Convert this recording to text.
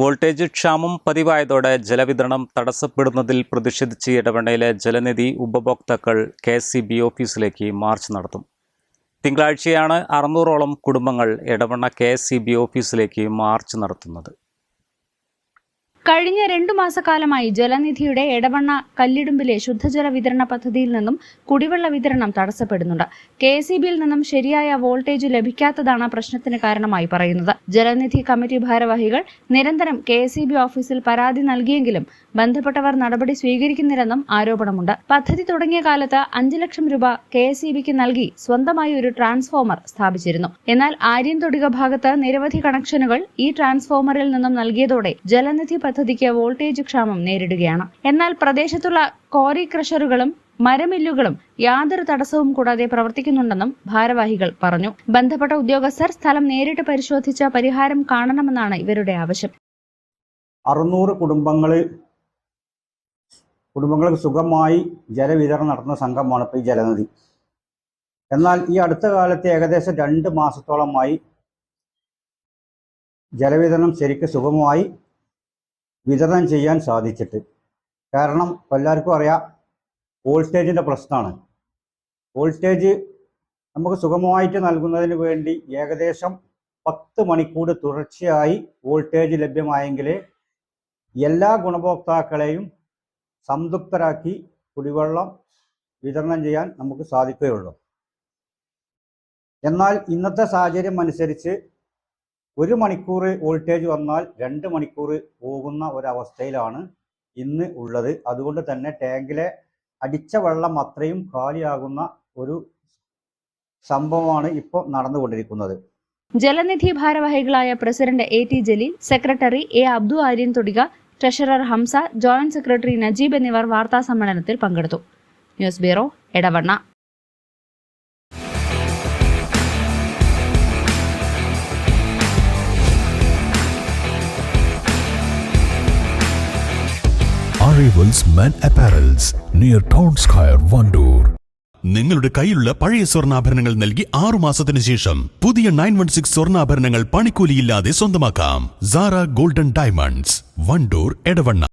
Voltage ക്ഷാമം പതിവായതോടെ ജലവിതരണം തടസ്സപ്പെടുന്നതിൽ പ്രതിഷേധിച്ച് ഇടവണ്ണയിലെ ജലനിധി ഉപഭോക്താക്കൾ കെ സി ബി ഓഫീസിലേക്ക് മാർച്ച് നടത്തും. തിങ്കളാഴ്ചയാണ് അറുന്നൂറോളം കുടുംബങ്ങൾ ഇടവണ്ണ കെ സി ബി ഓഫീസിലേക്ക് മാർച്ച് നടത്തുന്നത്. കഴിഞ്ഞ രണ്ടു മാസക്കാലമായി ജലനിധിയുടെ എടവണ്ണ കല്ലിടുമ്പിലെ ശുദ്ധജല വിതരണ പദ്ധതിയിൽ നിന്നും കുടിവെള്ള വിതരണം തടസ്സപ്പെടുന്നുണ്ട്. കെ സി ബിയിൽ നിന്നും ശരിയായ വോൾട്ടേജ് ലഭിക്കാത്തതാണ് പ്രശ്നത്തിന് കാരണമായി പറയുന്നത്. ജലനിധി കമ്മിറ്റി ഭാരവാഹികൾ നിരന്തരം കെ സി ബി ഓഫീസിൽ പരാതി നൽകിയെങ്കിലും ബന്ധപ്പെട്ടവർ നടപടി സ്വീകരിക്കുന്നില്ലെന്നും ആരോപണമുണ്ട്. പദ്ധതി തുടങ്ങിയ കാലത്ത് അഞ്ചു ലക്ഷം രൂപ കെ സി ബിക്ക് നൽകി സ്വന്തമായി ഒരു ട്രാൻസ്ഫോമർ സ്ഥാപിച്ചിരുന്നു. എന്നാൽ ആര്യൻ തൊടിക ഭാഗത്ത് നിരവധി കണക്ഷനുകൾ ഈ ട്രാൻസ്ഫോമറിൽ നിന്നും നൽകിയതോടെ ജലനിധി പദ്ധതിക്ക് വോൾട്ടേജ് ക്ഷാമം നേരിടുകയാണ്. എന്നാൽ പ്രദേശത്തുള്ള കോറി ക്രഷറുകളും മരമില്ലുകളും യാതൊരു തടസ്സവും കൂടാതെ പ്രവർത്തിക്കുന്നുണ്ടെന്നും ഭാരവാഹികൾ പറഞ്ഞു. ബന്ധപ്പെട്ട ഉദ്യോഗസ്ഥർ സ്ഥലം നേരിട്ട് പരിശോധിച്ച പരിഹാരം കാണണമെന്നാണ് ഇവരുടെ ആവശ്യം. അറുന്നൂറ് കുടുംബങ്ങളിൽ കുടുംബങ്ങൾക്ക് സുഖമായി ജലവിതരണം നടത്തുന്ന സംഘമാണ് ഇപ്പോൾ ഈ ജലനിധി. എന്നാൽ ഈ അടുത്ത കാലത്ത് ഏകദേശം രണ്ട് മാസത്തോളമായി ജലവിതരണം ശരിക്കും സുഗമമായി വിതരണം ചെയ്യാൻ സാധിച്ചിട്ട്. കാരണം എല്ലാവർക്കും അറിയാം വോൾട്ടേജിന്റെ പ്രശ്നമാണ്. വോൾട്ടേജ് നമുക്ക് സുഗമമായിട്ട് നൽകുന്നതിന് വേണ്ടി ഏകദേശം പത്ത് മണിക്കൂർ തുടർച്ചയായി വോൾട്ടേജ് ലഭ്യമായെങ്കിൽ എല്ലാ ഗുണഭോക്താക്കളെയും സംതൃപ്തരാക്കി കുടിവെള്ളം വിതരണം ചെയ്യാൻ നമുക്ക് സാധിക്കുകയുള്ളൂ. എന്നാൽ ഇന്നത്തെ സാഹചര്യം അനുസരിച്ച് ഒരു മണിക്കൂർ വോൾട്ടേജ് വന്നാൽ രണ്ട് മണിക്കൂർ പോകുന്ന ഒരവസ്ഥയിലാണ് ഇന്ന് ഉള്ളത്. അതുകൊണ്ട് തന്നെ ടാങ്കിലെ അടിച്ച വെള്ളം അത്രയും കാലിയാകുന്ന ഒരു സംഭവമാണ് ഇപ്പോൾ നടന്നുകൊണ്ടിരിക്കുന്നത്. ജലനിധി ഭാരവാഹികളായ president A T Jaleel secretary A Abdu Aryan തുടിക treasurer Hamza joint secretary Najeeb എന്നിവർ വാർത്താ സമ്മേളനത്തിൽ പങ്കെടുത്തു. News bureau Edavanna. Arrivals men apparels near town square Wandoor നിങ്ങളുടെ കയ്യിലുള്ള പഴയ സ്വർണാഭരണങ്ങൾ നൽകി ആറു മാസത്തിന് ശേഷം പുതിയ നയൻ വൺ സിക്സ് സ്വർണാഭരണങ്ങൾ പണിക്കൂലിയില്ലാതെ സ്വന്തമാക്കാം. Sara golden diamonds Wandoor Edavanna